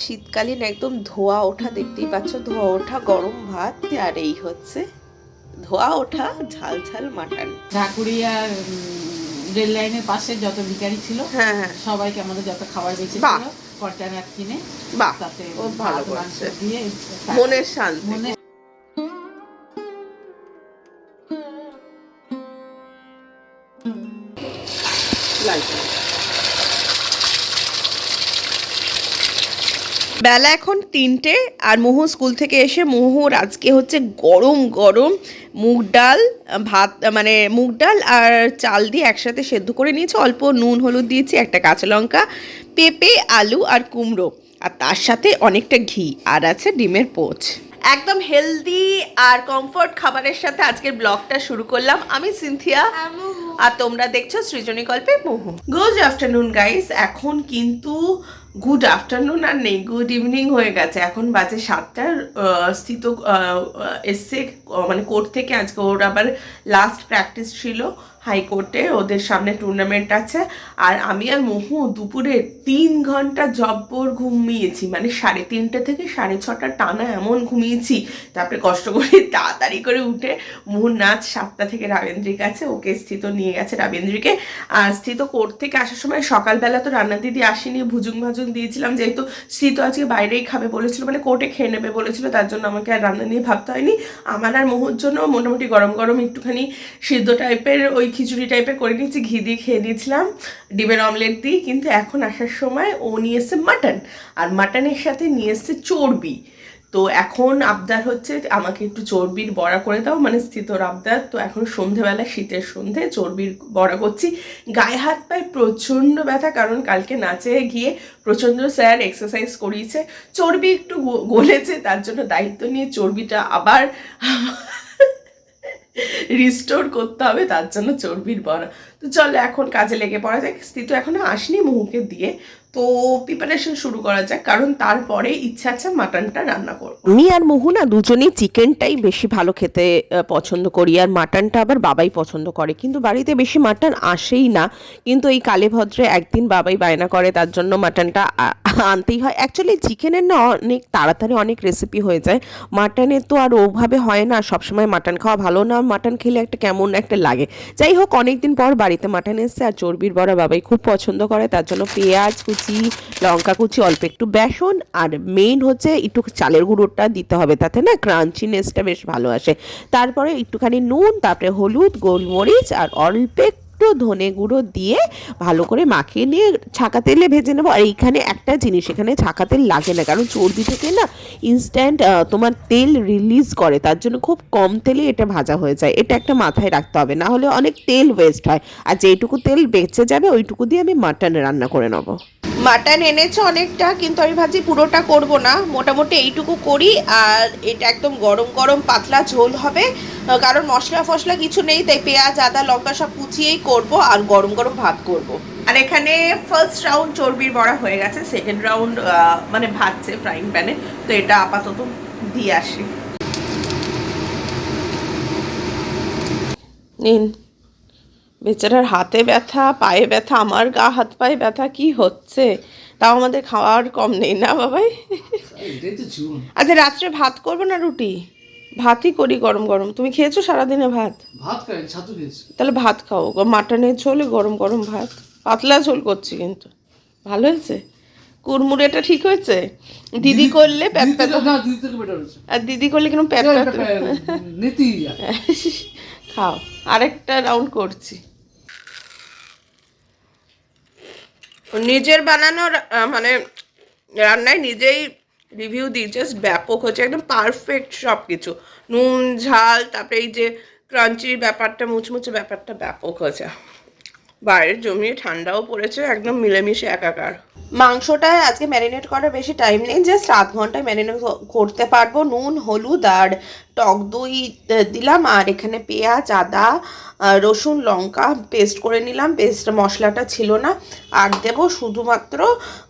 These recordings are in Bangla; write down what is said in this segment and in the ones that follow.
শীতকালীন একদম ধোয়া ওঠা দেখতেই পাচ্ছ ধোয়া ওঠা গরম ভাত আর এই হচ্ছে ধোয়া ওঠা ঝাল ঝাল মাটন। ঢাকুরিয়া রেল লাইনের পাশে যত ভিখারি ছিল হ্যাঁ হ্যাঁ। সবাইকে আমাদের যত খাবার বেঁচে। ছিল কন্টেনার কিনে তাতে ও ভালো দিয়ে মনের শান্তি। মনে বেলা এখন তিনটে আর মোহু স্কুল থেকে এসে মোহুর আজকে হচ্ছে গরম গরম মুগ ডাল ভাত মানে মুগ ডাল আর চাল দিয়ে একসাথে সেদ্ধ করে নিয়েছে। অল্প নুন হলুদ দিয়েছি একটা কাঁচা লঙ্কা পেঁপে আলু আর কুমড়ো। আর তার সাথে অনেকটা ঘি আর আছে ডিমের পোচ। একদম হেলদি আর কমফর্ট খাবারের সাথে আজকের ব্লগটা শুরু করলাম। আমি সিনথিয়া আর তোমরা দেখছ সৃজনী গল্পে মোহু গুড আফটারনুন গাইস এখন কিন্তু গুড আফটারনুন আর নেই গুড ইভিনিং হয়ে গেছে। এখন বাজে সাতটার স্থিত এসছে মানে কোর্ট থেকে। আজকে ওর আবার লাস্ট প্র্যাকটিস ছিল। হাইকোর্টে ওদের সামনে টুর্নামেন্ট আছে। আর আমি আর মহু দুপুরে তিন ঘণ্টা জব্বর ঘুমিয়েছি। মানে সাড়ে তিনটে থেকে সাড়ে ছটা টানা এমন ঘুমিয়েছি, তারপরে কষ্ট করে তাড়াতাড়ি করে উঠে মুহুর নাচ সাতটা থেকে রাবেন্দ্রিক আছে, ওকে স্থিত নিয়ে গেছে রাবেন্দ্রিকে। আর স্থিত কোর্ট থেকে আসার সময় সকালবেলা তো রান্না দিদি আসেনি, ভুজুং ভাজুং দিয়েছিলাম, যেহেতু স্থিত আজকে বাইরেই খাবে বলেছিল মানে কোর্টে খেয়ে নেবে বলেছিল, তার জন্য আমাকে আর রান্না নিয়ে ভাবতে হয়নি। আমার আর মোহর জন্য মোটামুটি গরম গরম একটুখানি সিদ্ধ টাইপের ওই খিচুড়ি টাইপের করে নিয়েছি, ঘি দিয়ে খেয়ে নিয়েছিলাম, ডিমের অমলেট দিয়ে কিন্তু এখন আসার সময় ও নিয়ে মাটন আর মাটনের সাথে নিয়ে এসছে চর্বি। তো এখন আবদার হচ্ছে আমাকে একটু চর্বির বড়া করে দাও মানে স্থিতর আবদার। তো এখন সন্ধেবেলা, শীতের সন্ধে চর্বির বড়া করছি। গায়ে হাত পায়ে প্রচণ্ড ব্যথা, কারণ কালকে নাচে গিয়ে প্রচণ্ড স্যার এক্সারসাইজ করিয়েছে। চর্বি একটু গলেছে, তার জন্য দায়িত্ব নিয়ে চর্বিটা আবার রিস্টোর করতে হবে, তার জন্য চর্বির বড়া তো চলো এখন কাজে লেগে পড়া যাক স্থিত এখনও আসনি মুহুকে দিয়ে। তো প্রিপারেশন শুরু করা যাক, কারণ তারপরে ইচ্ছা আছে মাটনটা রান্না করব। আমি আর মোহু না দুজনেই চিকেনটাই বেশি ভালো খেতে পছন্দ করি, আর মাটনটা আবার বাবাই পছন্দ করে। কিন্তু বাড়িতে বেশি মাটন আসেই না, কিন্তু এই কালে ভদ্রে একদিন বাবাই বায়না করে, তার জন্য মাটনটা আনতেই হয়। অ্যাকচুয়ালি চিকেনের না অনেক তাড়াতাড়ি অনেক রেসিপি হয়ে যায়। মাটনের তো আর ওভাবে হয় না, সবসময় মাটন খাওয়া ভালো না, মাটন খেলে একটা কেমন একটা লাগে। যাই হোক, অনেকদিন পর বাড়িতে মাটন এসছে, আর চর্বির বড়া বাবাই খুব পছন্দ করে, তার জন্য পেঁয়াজ কুচি, লঙ্কা কুচি, অল্প একটু বেসন আর মেইন হচ্ছে একটু চালের গুঁড়োটা দিতে হবে তাতে না ক্রাঞ্চিনেসটা বেশ ভালো আসে। তারপরে একটুখানি নুন, তারপরে হলুদ, গোলমরিচ আর অল্প একটু ধনে গুঁড়ো দিয়ে ভালো করে মাখিয়ে নিয়ে ছাকা তেলে ভেজে নেব। আর এইখানে একটা জিনিস, এখানে ছাকা তেল লাগে না, কারণ চর্বি থেকে না ইনস্ট্যান্ট তোমার তেল রিলিজ করে, তার জন্য খুব কম তেলে এটা ভাজা হয়ে যায়। এটা একটা মাথায় রাখতে হবে, না হলে অনেক তেল ওয়েস্ট হয়। আর যেইটুকু তেল বেঁচে যাবে, ওইটুকু দিয়ে আমি মাটন রান্না করে নেব। মাটন এনেছে অনেকটা কিন্তু আমি ভাবছি পুরোটা করব না। মোটামুটি এইটুকু করি আর এটা একদম গরম গরম পাতলা ঝোল হবে। কারণ মশলা ফসলা কিছু নেই তাই পেঁয়াজ আদা লঙ্কা সব কুচিয়েই করব আর গরম গরম ভাত করব। আর এখানে ফার্স্ট রাউন্ড চর্বির বড়া হয়ে গেছে সেকেন্ড রাউন্ড মানে ভাজছে ফ্রাইং প্যানে তো এটা আপাতত দিয়ে আসি। নিন। বেচারার হাতে ব্যথা পায়ে ব্যথা আমার গা হাত পায়ে ব্যথা কি হচ্ছে? তাও আমাদের খাওয়ার কম নেই না বাবাই? আচ্ছা রাত্রে ভাত করব না রুটি? ভাতই করি গরম গরম। তুমি খেয়েছো সারাদিনে ভাত? ভাত ছাতু তাহলে ভাত খাও। মাটনের ঝোলে গরম গরম ভাত। পাতলা ঝোল করছি কিন্তু। ভালো হয়েছে? কুড়মুড়েটা ঠিক হয়েছে? দিদি করলে বেটার হচ্ছে আর দিদি করলে প্যাত একটা নীতি খাও, আরেকটা রাউন্ড করছি। নিজের বানানো মানে রান্নায় নিজেই রিভিউ দিই জাস্ট ব্যাপক হচ্ছে, একদম পারফেক্ট সব কিছু নুন, ঝাল, তারপরে এই যে ক্রাঞ্চির ব্যাপারটা, মুচমুচে ব্যাপারটা ব্যাপক হয়েছে বাইরে জমিয়ে ঠান্ডাও পড়েছে, একদম মিলেমিশে একাকার। মাংসটায় আজকে ম্যারিনেট করার বেশি টাইম নেই জাস্ট আধ ঘন্টায় ম্যারিনেট করতে পারব। নুন, হলুদ আর টক দই দিলাম। আর এখানে পেঁয়াজ, আদা রসুন, লঙ্কা পেস্ট করে নিলাম। পেস্ট মশলাটা ছিল না। আর দেবো শুধুমাত্র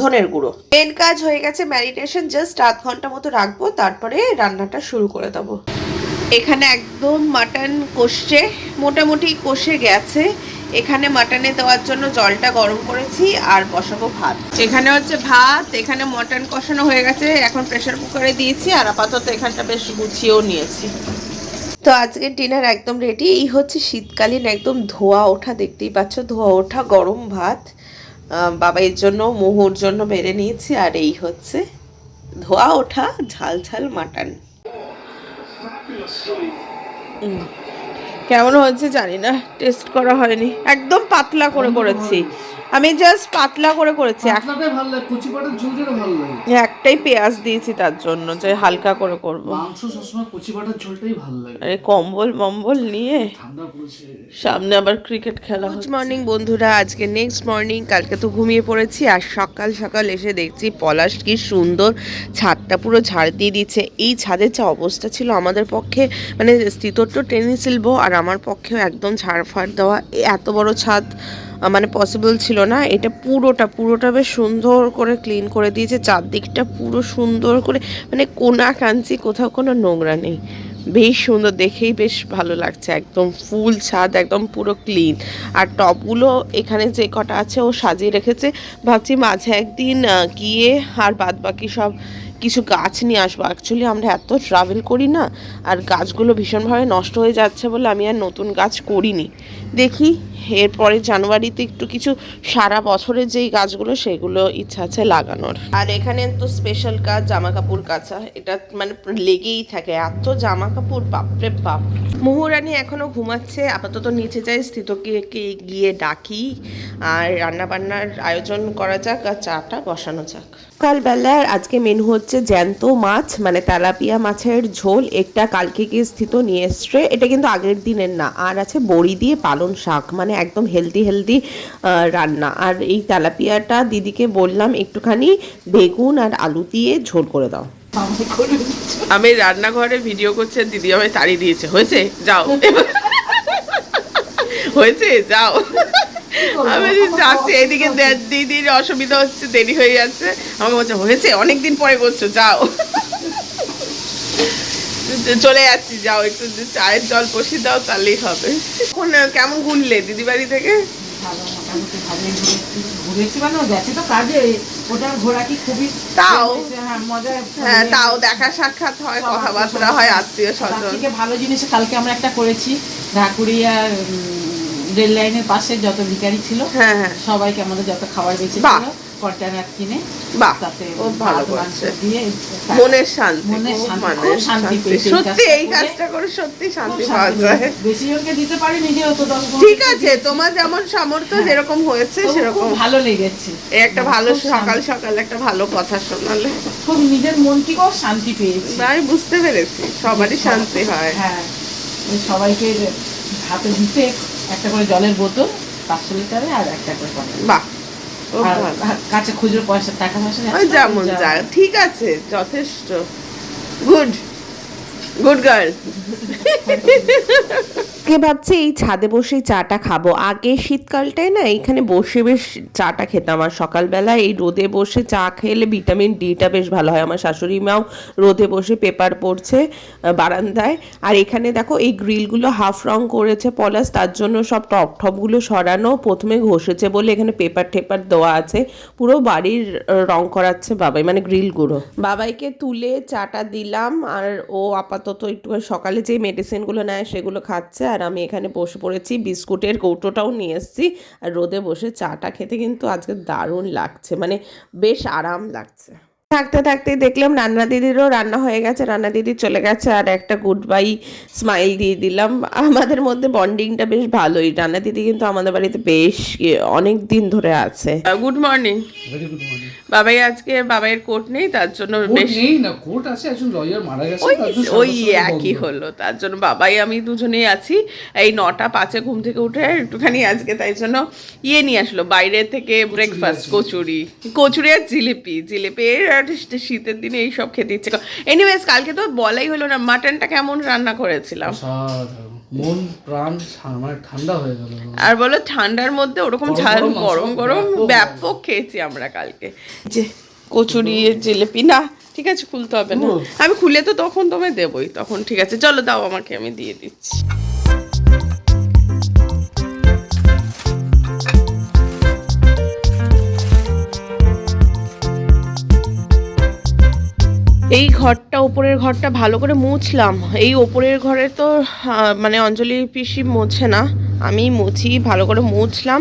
ধনের গুঁড়ো। মেন কাজ হয়ে গেছে ম্যারিনেশন জাস্ট আধ ঘণ্টা মতো রাখব, তারপরে রান্নাটা শুরু করে দেবো। এখানে একদম মাটন কষছে, মোটামুটি কষে গেছে। এখানে মাটনে দেওয়ার জন্য জলটা গরম করেছি আর বসাবো ভাত। এখানে হচ্ছে ভাত, এখানে মটন কষানো হয়ে গেছে, এখন প্রেশার কুকারে দিয়েছি, আর আপাতত এখানটা বেশ গুছিয়েও নিয়েছি। তো আজকের ডিনার একদম রেডি এই হচ্ছে শীতকালীন একদম ধোয়া ওঠা, দেখতেই পাচ্ছ, ধোয়া ওঠা গরম ভাত। বাবাইয়ের জন্য, মোহর জন্য বেড়ে নিয়েছি, আর এই হচ্ছে ধোয়া ওঠা ঝাল ঝাল মাটন হুম। কেমন হয়েছে জানি না টেস্ট করা হয়নি। একদম পাতলা করে করেছি। আমি জাস্ট পাতলা করে করেছি। এক- ভালো লাগে কচি পাটার ঝোল যেটা ভালো লাগে। একটাই পেঁয়াজ দিয়েছি তার জন্য যে হালকা করে করব। মাংস সবসময় কচি পাটার ঝোলটাই ভালো লাগে। আরে কম্বল মম্বল নিয়ে। ঠান্ডা পড়েছে। সামনে আবার ক্রিকেট খেলা গুড মর্নিং বন্ধুরা আজকে নেক্সট মর্নিং কালকে তো ঘুমিয়ে পড়েছি আর সকাল সকাল এসে দেখছি পলাশ কি সুন্দর ছাদটা পুরো ঝাড় দিয়ে দিচ্ছে। এই ছাদের যে অবস্থা ছিল আমাদের পক্ষে মানে স্থিতত্ব টেনে শিল্প আর আমার পক্ষেও একদম ঝাড় ফাড় দেওয়া। এ এত বড় ছাদ মানে পসিবল ছিল না। এটা পুরোটা পুরোটা বেশ সুন্দর করে ক্লিন করে দিয়েছে। চারদিকটা পুরো সুন্দর করে মানে কোনা কাঞ্চি কোথাও কোনো নোংরা নেই। বেশ সুন্দর, দেখেই বেশ ভালো লাগছে। একদম ফুল ছাদ, একদম পুরো ক্লিন আর টপগুলো এখানে যে কটা আছে, ও সাজিয়ে রেখেছে। ভাবছি মাঝে একদিন গিয়ে আর বাদ বাকি সব কিছু গাছ নিয়ে আসব। অ্যাকচুয়ালি আমরা এত ট্রাভেল করি না, আর গাছগুলো ভীষণভাবে নষ্ট হয়ে যাচ্ছে বলে আমি আর নতুন গাছ করিনি। দেখি এরপরে জানুয়ারিতে একটু কিছু সারা বছরের যেই গাছগুলো, সেগুলো ইচ্ছা আছে লাগানোর। আর এখানে তো স্পেশাল কাজ জামা কাপড় কাচা। এটা মানে লেগেই থাকে। এত জামা কাপড় বাপরে বাপ। মুহুরানি এখনও ঘুমাচ্ছে। আপাতত নিচে যাই স্থিতকে গিয়ে ডাকি। আর রান্না বান্নার আয়োজন করা যাক আর চাটা বসানো যাক। সকালবেলার আজকে মেনু হচ্ছে জ্যান্ত মাছ মানে তেলাপিয়া মাছের ঝোল। একটা কালকে গিয়ে স্থিত নিয়ে এসছে। এটা কিন্তু আগের দিনের না। আর আছে বড়ি দিয়ে পালন শাক। মানে একদম হেলদি হেলদি রান্না। আর এই তেলাপিয়াটা দিদিকে বললাম, একটুখানি বেগুন আর আলু দিয়ে ঝোল করে দাও। আমি রান্নাঘরে ভিডিও করছি দিদি আমায় তাড়িয়ে দিয়েছে। হয়েছে? যাও। হয়েছে? যাও। আমি যাচ্ছি। এদিকে দিদির অসুবিধা হচ্ছে, দেরি হয়ে যাচ্ছে। আমাকে বলছে, হয়েছে? অনেকদিন পরে করছ যাও। চলে যাচ্ছি যাও একটু চায়ের জল বসিয়ে দাও তাহলেই হবে। এখন কেমন ঘুরলে দিদি বাড়ি থেকে মানে গেছে তো কাজে ওটা ঘোরা কি খুবই তাও। হ্যাঁ মজা হ্যাঁ তাও দেখা সাক্ষাৎ হয় কথাবার্তা আত্মীয় হয় আত্মীয় স্বজন। ভালো জিনিস কালকে আমরা একটা করেছি রেল লাইনের পাশে যত ভিখারি ছিল হ্যাঁ হ্যাঁ। সবাইকে আমাদের যত খাবার বাহ। বেঁচেছিল কন্টেনার কিনে বাহ ও ভালো করছে। মনের শান্তি মনের খুব শান্তি, মনের খুব শান্তি শান্তি। পেয়েছি। সত্যি এই কাজটা করে সত্যি শান্তি পাওয়া যায়। বেশি জনকে দিতে পারি নিজেও তো ঠিক আছে তোমার যেমন সামর্থ্য হ্যাঁ। যেরকম হয়েছে সেরকম। ভালো লেগেছে। একটা ভালো সকাল সকাল একটা ভালো কথা শোনালে। খুব নিজের মনটিকেও শান্তি পেয়েছি। আমি বুঝতে পেরেছি সবারই শান্তি হয়। হ্যাঁ সবাইকে হাতে দিতে একটা করে জলের বোতল পাঁচশো লিটারে আর একটা করে। বাহ কাছে খুচরো পয়সা টাকা পয়সা যেমন যা- ঠিক আছে যথেষ্ট। গুড গুড গার্ল কে ভাবছে এই ছাদে বসে চাটা খাব। আগে শীতকালটায় না এইখানে বসে বেশ চাটা খেতাম আর সকালবেলা এই রোদে বসে চা খেলে ভিটামিন ডিটা বেশ ভালো হয়। আমার শাশুড়ি মাও রোদে বসে পেপার পড়ছে বারান্দায়। আর এখানে দেখো এই গ্রিলগুলো হাফ রং করেছে পলাশ, তার জন্য সব টপ টপগুলো সরানো, প্রথমে ঘষেছে বলে এখানে পেপার টেপার দেওয়া আছে। পুরো বাড়ির রং করাচ্ছে বাবাই মানে গ্রিলগুলো। বাবাইকে তুলে চাটা দিলাম আর ও আপাতত একটু সকালে যে মেডিসিনগুলো নেয় সেগুলো খাচ্ছে আর আমি এখানে বসে পড়েছি, বিস্কুটের কৌটোটাও নিয়ে এসেছি আর রোদে বসে চাটা খেতে কিন্তু আজকে দারুণ লাগছে মানে বেশ আরাম লাগছে। থাকতে থাকতে দেখলাম রান্না দিদিরও রান্না হয়ে গেছে রান্না দিদি চলে গেছে আর একটা গুড বাই স্মাইল দিয়ে দিলাম। আমাদের মধ্যে বন্ডিংটা বেশ ভালোই রান্না দিদি কিন্তু আমাদের বাড়িতে বেশ অনেক দিন ধরে আছে। Good morning very good morning Babai আজকে বাবাইয়ের কোট নেই তার জন্য বেশ নেই না কোর্ট আছে একজন লয়ার মারা গেছে ওই ওই একই হলো তার জন্য বাবাই আমি দুজনেই আছি। এই নটা পাঁচে ঘুম থেকে উঠে একটুখানি আজকে তাই জন্য ইয়ে নিয়ে আসলো বাইরে থেকে ব্রেকফাস্ট কচুরি। কচুরি আর জিলিপি জিলিপি আর শীতের দিনে এইসব খেতে ইচ্ছে এনিওয়েজ কালকে তো বলাই হলো না মাটনটা কেমন রান্না করেছিলাম। মন প্রাণ মানে ঠান্ডা হয়ে গেল। আর বলো ঠান্ডার মধ্যে ওরকম গরম ঝাল গরম গরম ব্যাপক খেয়েছি আমরা কালকে। যে কচুরি জিলিপি না ঠিক আছে খুলতে হবে না। আমি খুলে তো তখন তোমায় দেবই তখন ঠিক আছে। চলো দাও আমাকে আমি দিয়ে দিচ্ছি। ঘরটা, ওপরের ঘরটা ভালো করে মুছলাম। এই ওপরের ঘরে তো মানে অঞ্জলি পিসি মোছে না, আমি মুছি, ভালো করে মুছলাম।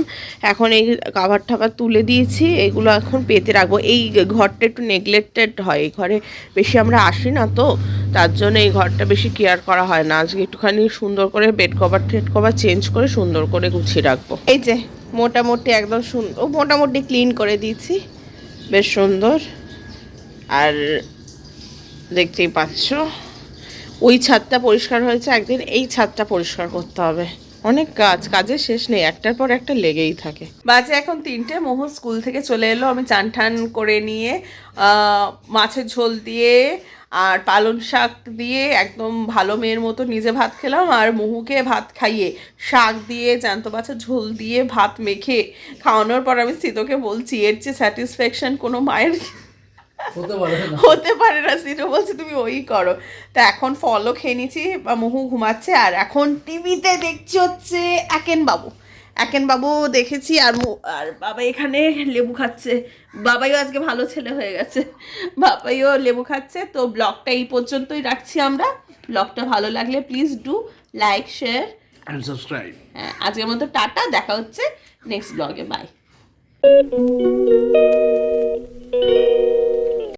এখন এই কাভার টাভার তুলে দিয়েছি, এগুলো এখন পেতে রাখব। এই ঘরটা একটু নেগলেক্টেড হয়, এই ঘরে বেশি আমরা আসি না তো, তার জন্য এই ঘরটা বেশি কেয়ার করা হয় না। আজকে একটুখানি সুন্দর করে বেড কভার টেড কভার চেঞ্জ করে সুন্দর করে গুছিয়ে রাখব। এই যে, মোটামুটি একদম সুন্দর মোটামুটি ক্লিন করে দিয়েছি, বেশ সুন্দর। আর দেখতেই পাচ্ছ। ওই ছাদটা পরিষ্কার হয়েছে, একদিন এই ছাদটা পরিষ্কার করতে হবে। অনেক কাজ, কাজের শেষ নেই, একটার পর একটা লেগেই থাকে। বাজে এখন তিনটে মোহ স্কুল থেকে চলে এলো, আমি চান ঠান করে নিয়ে মাছের ঝোল দিয়ে আর পালং শাক দিয়ে একদম ভালো মেয়ের মতো নিজে ভাত খেলাম আর মোহুকে ভাত খাইয়ে শাক দিয়ে, জ্যান্ত মাছের ঝোল দিয়ে ভাত মেখে খাওয়ানোর পর আমি সিতোকে বলছি, এর চেয়ে স্যাটিসফ্যাকশন কোনো মায়ের হতে পারে না। হতে পারে না সিটো বলছে তুমি ওই করো। তা এখন ফলও খেয়ে নিয়েছি বা মহু ঘুমাচ্ছে আর এখন টিভিতে দেখছি হচ্ছে একেন বাবু একেন বাবু দেখেছি আর আর বাবা এখানে লেবু খাচ্ছে। বাবাইও আজকে ভালো ছেলে হয়ে গেছে। বাবাইও লেবু খাচ্ছে তো ব্লগটা এই পর্যন্তই রাখছি আমরা। ব্লগটা ভালো লাগলে please do like share. And subscribe হ্যাঁ আজকের মতো টাটা দেখা হচ্ছে নেক্সট ব্লগে বাই।